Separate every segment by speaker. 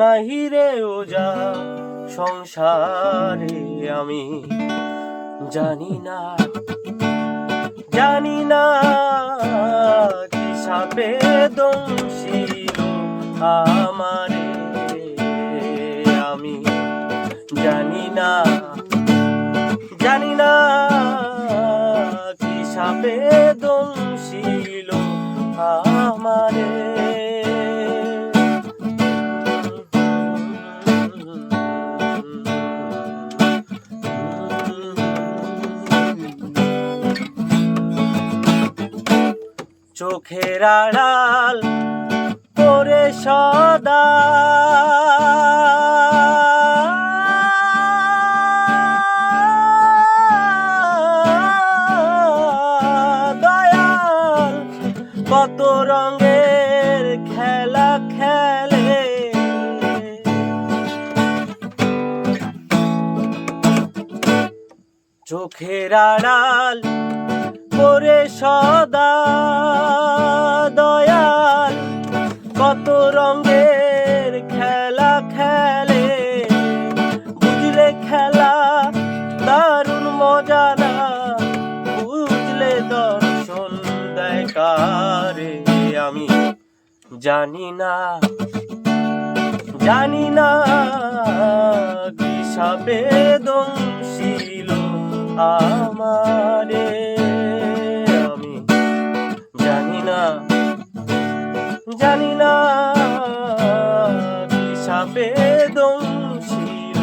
Speaker 1: নাহি রে ওজা সংসারে আমি। জানি না জানি না কি সাপে দংশিল আমারে। আমি জানি না জানি না কি সাপে দংশিল চোখের আড়াল করে সদা। দয়াল কত রঙের খেলা খেলে। চোখের আড়াল করে সদা। না বুঝলে দর্শন দেয় কারে? আমি জানি না জানি না কি সাপে আমারে। আমি জানি না জানি না কি সাপে দংশিল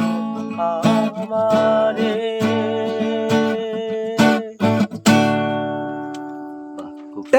Speaker 1: আমারে।